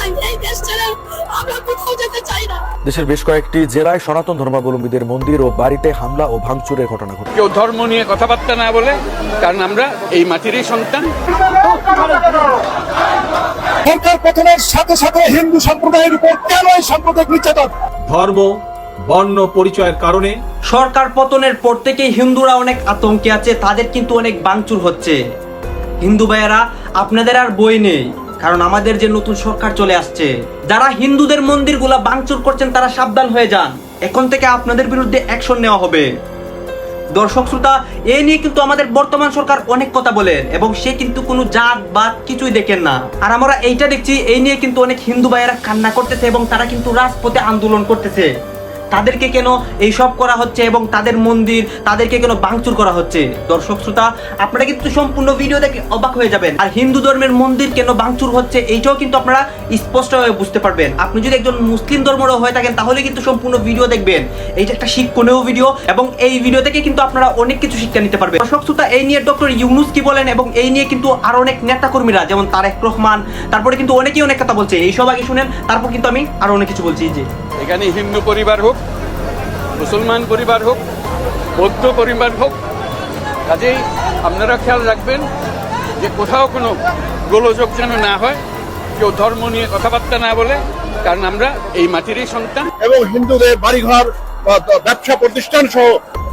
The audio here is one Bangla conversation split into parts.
চাই এই দেশ ছেড়ে আমরা কোথাও যেতে চাই না। দেশের বেশ কয়েকটি জেলায় সনাতন ধর্মাবলম্বীদের মন্দির ও বাড়িতে হামলা ও ভাঙচুরের ঘটনা ঘটে। কেউ ধর্ম নিয়ে কথাবার্তা না বলে কারণ আমরা এই মাটিরই সন্তান। সরকার পতনের সাথে সাথে হিন্দু সম্প্রদায়ের উপর কেন এই সাম্প্রদায়িক নির্যাতন? ধর্ম বর্ণ পরিচয়ের কারণে সরকার পতনের পর থেকে হিন্দুরা অনেক আতঙ্কে আছে তাদের কিন্তু অনেক বাংচুর হচ্ছে। হিন্দু ভাইয়েরা আপনাদের আর বই নেই। কারণ আমাদের যে নতুন সরকার চলে আসছে, যারা হিন্দুদের মন্দিরগুলা বাংচুর করছেন, তারা সাবধান হয়ে যান। এখন থেকে আপনাদের বিরুদ্ধে অ্যাকশন নেওয়া হবে। দর্শক শ্রোতা এই নিয়ে কিন্তু আমাদের বর্তমান সরকার অনেক কথা বলেন, এবং সে কিন্তু কোনো জাত, বাত কিছুই দেখেন না। আর আমরা এইটা দেখছি, এই নিয়ে কিন্তু অনেক হিন্দু ভাইয়েরা কান্না করতেছে, এবং তারা কিন্তু রাজপথে আন্দোলন করতেছে। তাদেরকে কেন এইসব করা হচ্ছে এবং তাদের মন্দির, তাদেরকে কেন ভাঙচুর করা হচ্ছে? দর্শক, শ্রোতা, আপনারা কিন্তু সম্পূর্ণ ভিডিও দেখে অবাক হয়ে যাবেন। আর হিন্দু ধর্মের মন্দির কেন ভাঙচুর হচ্ছে, এইটাও কিন্তু আপনারা স্পষ্টভাবে বুঝতে পারবেন। আপনি যদি একজন মুসলিম ধর্মেরও হয়ে থাকেন, তাহলে কিন্তু সম্পূর্ণ ভিডিও দেখবেন। এইটা একটা শিক্ষণীয় ভিডিও এবং এই ভিডিও থেকে কিন্তু আপনারা অনেক কিছু শিক্ষা নিতে পারবেন। দর্শক, শ্রোতা, এই নিয়ে ডক্টর ইউনুস কি বলেন এবং এই নিয়ে কিন্তু আরও অনেক নেতাকর্মীরা, যেমন তারেক রহমান, তারপরে কিন্তু অনেকেই অনেক কথা বলছে। এইসব আগে শুনেন, তারপর কিন্তু আমি আরও অনেক কিছু বলছি। এই যে এখানে হিন্দু পরিবার হোক মুসলমান পরিবার হোক বৌদ্ধ পরিবার হোক কাজেই আপনারা খেয়াল রাখবেন যে কোথাও কোনো গোলযোগ যেন না হয় কেউ ধর্ম নিয়ে কথাবার্তা না বলে কারণ আমরা এই মাটিরই সন্তান। এবং হিন্দুদের বাড়িঘর ব্যবসা প্রতিষ্ঠান সহ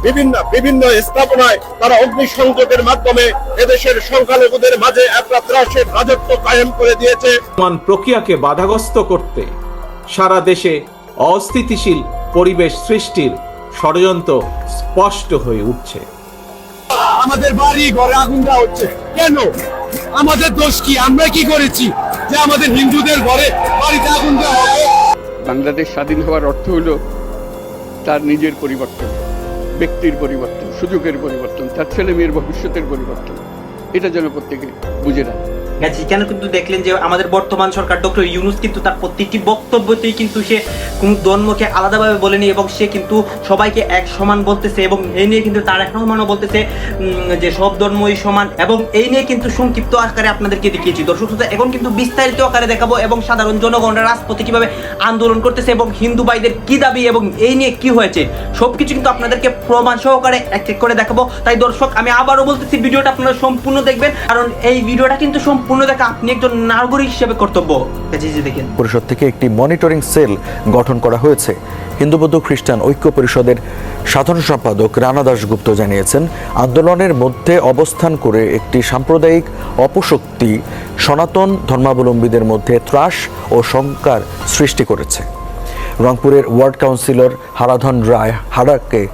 বিভিন্ন বিভিন্ন স্থাপনায় তারা অগ্নিসংযোগের মাধ্যমে এদেশের সংখ্যালঘুদের মাঝে একটা ত্রাসের রাজত্ব কায়েম করে দিয়েছে। মান প্রক্রিয়াকে বাধাগ্রস্ত করতে সারা দেশে অস্থিতিশীল পরিবেশ সৃষ্টির ষড়যন্ত্র স্পষ্ট হয়ে উঠছে। আমাদের বাড়ি ঘরে আগুন দেওয়া হচ্ছে। কেন? আমাদের দোষ কি? আমরা কি করেছি যে আমাদের হিন্দুদের ঘরে বাড়িতে আগুন দেওয়া হবে বাংলাদেশ স্বাধীন হওয়ার অর্থ হলো তার নিজের পরিবর্তন ব্যক্তির পরিবর্তন সুযোগের পরিবর্তন তার ছেলে মেয়ের ভবিষ্যতের পরিবর্তন। এটা যেন প্রত্যেকে বুঝে নেয় গেছি। কেন কিন্তু দেখলেন যে আমাদের বর্তমান সরকার ডক্টর ইউনুস কিন্তু তার প্রত্যেকটি বক্তব্যতেই কিন্তু সে কোন ধর্মকে আলাদাভাবে বলেনি এবং সে কিন্তু সবাইকে এক সমান বলতেছে এবং এই নিয়ে কিন্তু তার এক রহমানও বলতেছে যে সব ধর্মই সমান এবং এই নিয়ে কিন্তু সংক্ষিপ্ত আকারে আপনাদেরকে দেখিয়েছি। দর্শক এখন কিন্তু বিস্তারিত আকারে দেখাবো এবং সাধারণ জনগণরা রাজপথে কীভাবে আন্দোলন করতেছে এবং হিন্দু ভাইদের কি দাবি এবং এই নিয়ে কি হয়েছে, সবকিছু কিন্তু আপনাদেরকে প্রমাণ সহকারে এক এক করে দেখাবো। তাই দর্শক, আমি আবারও বলতেছি, ভিডিওটা আপনারা সম্পূর্ণ দেখবেন, কারণ এই ভিডিওটা কিন্তু সম্পূর্ণ দেখা আপনি একজন নাগরিক হিসেবে কর্তব্য। দেখেন। পরিষদ থেকে একটি মনিটরিং সেল গঠন করা হয়েছে। হিন্দু বৌদ্ধ খ্রিস্টান ঐক্য পরিষদের সাধারণ সম্পাদক রানা দাশগুপ্ত জানিয়েছেন, আন্দোলনের মধ্যে অবস্থান করে একটি সাম্প্রদায়িক অপশক্তি সনাতন ধর্মাবলম্বীদের মধ্যে ত্রাস ও শঙ্কার সৃষ্টি করেছে। রংপুরের ওয়ার্ড কাউন্সিলর হারাধন রায় হারাকে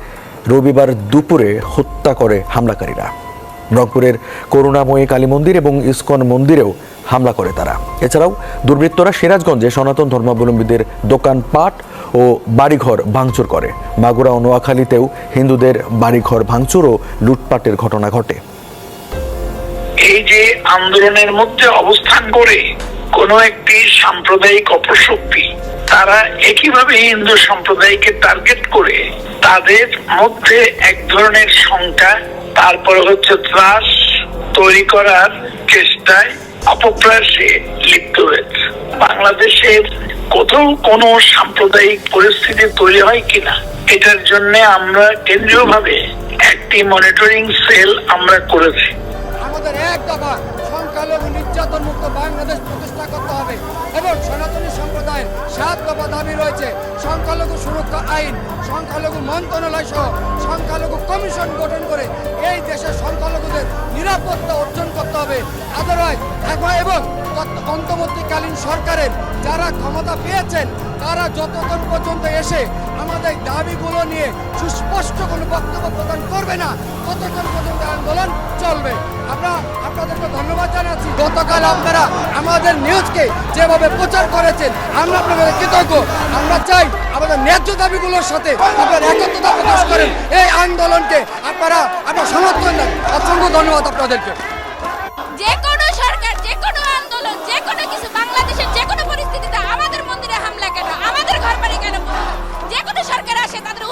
রবিবার দুপুরে হত্যা করে হামলাকারীরা। রংপুরের করুণাময়ী কালী মন্দির এবং ইসকন মন্দিরেও হামলা করে তারা। এছাড়াও দুর্বৃত্তরা সিরাজগঞ্জে সনাতন ধর্মাবলম্বীদের দোকানপাট ও বাড়িঘর ভাঙচুর করে। মাগুরা ও নোয়াখালীতেও হিন্দুদের বাড়িঘর ভাঙচুর ও লুটপাটের ঘটনা ঘটে। এই যে আন্দোলনের মধ্যে অবস্থান করে কোন একটি সাম্প্রদায়িক অপশক্তি তারা একইভাবে হিন্দু সম্প্রদায়কে টার্গেট করে তাদের মধ্যে এক ধরনের শঙ্কা তারপরে হচ্ছে ত্রাস তৈরি করার চেষ্টায় অপপ্রয়াসে লিপ্ত হয়েছে। বাংলাদেশের কোথাও কোনো সাম্প্রদায়িক পরিস্থিতি তৈরি হয় কিনা, এটার জন্য আমরা কেন্দ্রীয়ভাবে একটি মনিটরিং সেল আমরা করেছি। আমাদের এক দফা সংখ্যালঘু নির্যাতন মুক্ত বাংলাদেশ প্রতিষ্ঠা করতে হবে এবং সনাতনী সম্প্রদায়ের সাত দফা দাবি রয়েছে, সংখ্যালঘু সুরক্ষা আইন, সংখ্যালঘু মন্ত্রণালয় সহ সংখ্যালঘু কমিশন গঠন করে এই দেশের সংখ্যালঘুদের নিরাপত্তা অর্জন করতে হবে। আদারওয়াইজ এবং তৎ- অন্তর্বর্তীকালীন সরকারের যারা ক্ষমতা পেয়েছেন, তারা যতক্ষণ পর্যন্ত এসে আমাদের দাবিগুলো নিয়ে সুস্পষ্ট কোনো বক্তব্য প্রদান করবে না, ততক্ষণ পর্যন্ত আন্দোলন চলবে। আমরা আপনাদেরকে ধন্যবাদ জানাচ্ছি। গতকাল আপনারা আমাদের নিউজকে যেভাবে প্রচার করেছেন, আমরা আপনাদের কৃতজ্ঞ। আমরা চাই আমাদের ন্যায্য দাবিগুলোর সাথে আপনারা একত্রতা প্রকাশ করেন। এই আন্দোলনকে আপনারা, আপনার সমর্থন দেন। অসংখ্য ধন্যবাদ আপনাদেরকে। যে কোনো সরকার, যে কোনো আন্দোলন, যে কোনো কিছু, বাংলাদেশের যে কোনো পরিস্থিতিতে আমাদের মন্দিরে হামলা কেন? আমাদের ঘর বাড়ি কেন যে কোনো সরকার আসে, তাদের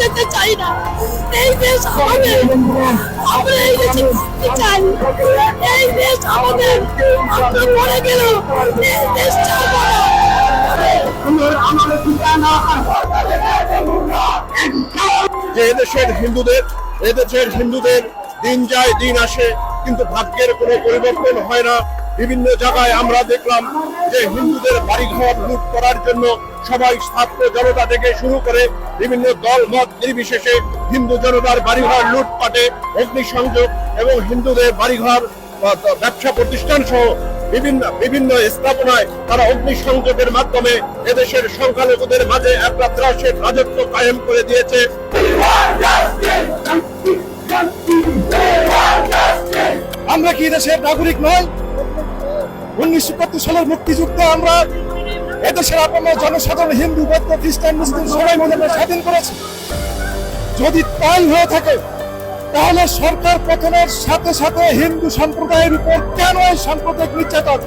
যেতে চাই না। এই দেশ আমাদের আমরা এই দেশে থাকতে চাই। এই দেশ আমাদের আমরা মরে গেল এই দেশ না। যে এদেশের হিন্দুদের এদেশের হিন্দুদের দিন যায় দিন আসে কিন্তু ভাগ্যের কোনো পরিবর্তন হয় না। বিভিন্ন জায়গায় আমরা দেখলাম যে হিন্দুদের বাড়িঘর লুট করার জন্য সবাই ছাত্র জনতা থেকে শুরু করে বিভিন্ন দল, মত নির্বিশেষে হিন্দু জনতার বাড়িঘর লুটপাটে, অগ্নিসংযোগ এবং হিন্দুদের বাড়িঘর ব্যবসা প্রতিষ্ঠান সহ বিভিন্ন বিভিন্ন স্থাপনায় তারা অগ্নিসংযোগের মাধ্যমে এদেশের সংখ্যালঘুদের মাঝে একটা ত্রাসের রাজত্ব কায়েম করে দিয়েছে। আমরা কি দেশের নাগরিক নয় উনিশশো একাত্তর সালের মুক্তিযুদ্ধে আমরা এদেশের আপন জনসাধারণ হিন্দু, বৌদ্ধ, খ্রিস্টান, মুসলিম সবাই মিলে আমরা স্বাধীন করেছি। যদি তাই হয়ে থাকে, তাহলে সরকার পতনের সাথে সাথে হিন্দু সম্প্রদায়ের উপর কেন এই সাম্প্রদায়িক নির্যাতন?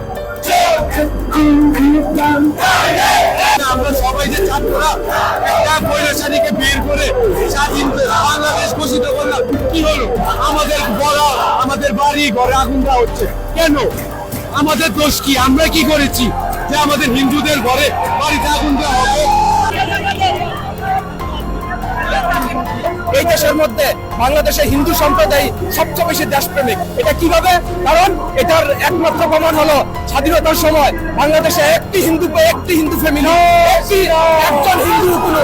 আমরা সবাই যে ছাত্ররা, একটা কৈলাসানীকে বের করে স্বাধীন বাংলাদেশ ঘোষিত করলাম, কি হলো? আমাদের বড় আমাদের বাড়ি, ঘরে আগুন দেওয়া হচ্ছে। কেন? আমাদের দোষ কি? আমরা কি করেছি? যে আমাদের হিন্দুদের ঘরে বাড়িতে আগুন দেওয়া হবে? এই দেশের মধ্যে বাংলাদেশের হিন্দু সম্প্রদায় সবচেয়ে বেশি দেশপ্রেমিক। এটা কীভাবে? কারণ এটার একমাত্র প্রমাণ হলো স্বাধীনতার সময় বাংলাদেশে একটি হিন্দু একটি হিন্দু ফ্যামিলি একজন হিন্দু কোনো।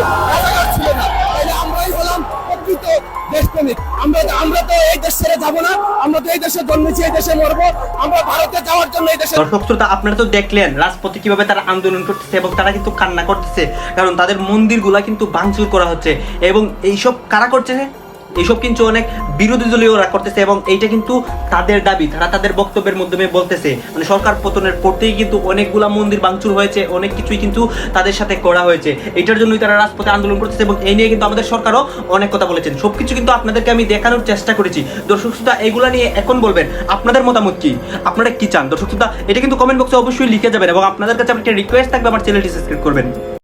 দেশপ্রেমিক আমরা আমরা তো এই দেশ ছেড়ে যাব না। আমরা তো এই দেশে জন্মেছি, এই দেশে মরবো। আমরা ভারতে যাওয়ার জন্য এই দেশে দর্শক শ্রোতা, আপনারা তো দেখলেন রাজপথে কীভাবে তারা আন্দোলন করতেছে এবং তারা কিন্তু কান্না করতেছে। কারণ তাদের মন্দিরগুলা কিন্তু ভাঙচুর করা হচ্ছে। এবং এইসব কারা করছে এইসব কিন্তু অনেক বিরোধী দলীয়রা করতেছে এবং এইটা কিন্তু তাদের দাবি। তারা তাদের বক্তব্যের মাধ্যমে বলতেছে মানে সরকার পতনের পরতেই কিন্তু অনেকগুলা মন্দির ভাঙচুর হয়েছে, অনেক কিছুই কিন্তু তাদের সাথে করা হয়েছে। এটার জন্যই তারা রাজপথে আন্দোলন করতেছে এবং এই নিয়ে কিন্তু আমাদের সরকারও অনেক কথা বলেছেন। সবকিছু কিন্তু আপনাদেরকে আমি দেখানোর চেষ্টা করেছি। দর্শক শ্রোতা এইগুলা নিয়ে এখন বলবেন, আপনাদের মতামত কি? আপনারা কি চান? দর্শক শ্রোতা, এটা কিন্তু কমেন্ট বক্সে অবশ্যই লিখে যাবেন এবং আপনাদের কাছে আমার একটা রিকোয়েস্ট থাকবে, আমার চ্যানেলটি সাবস্ক্রাইব করবেন।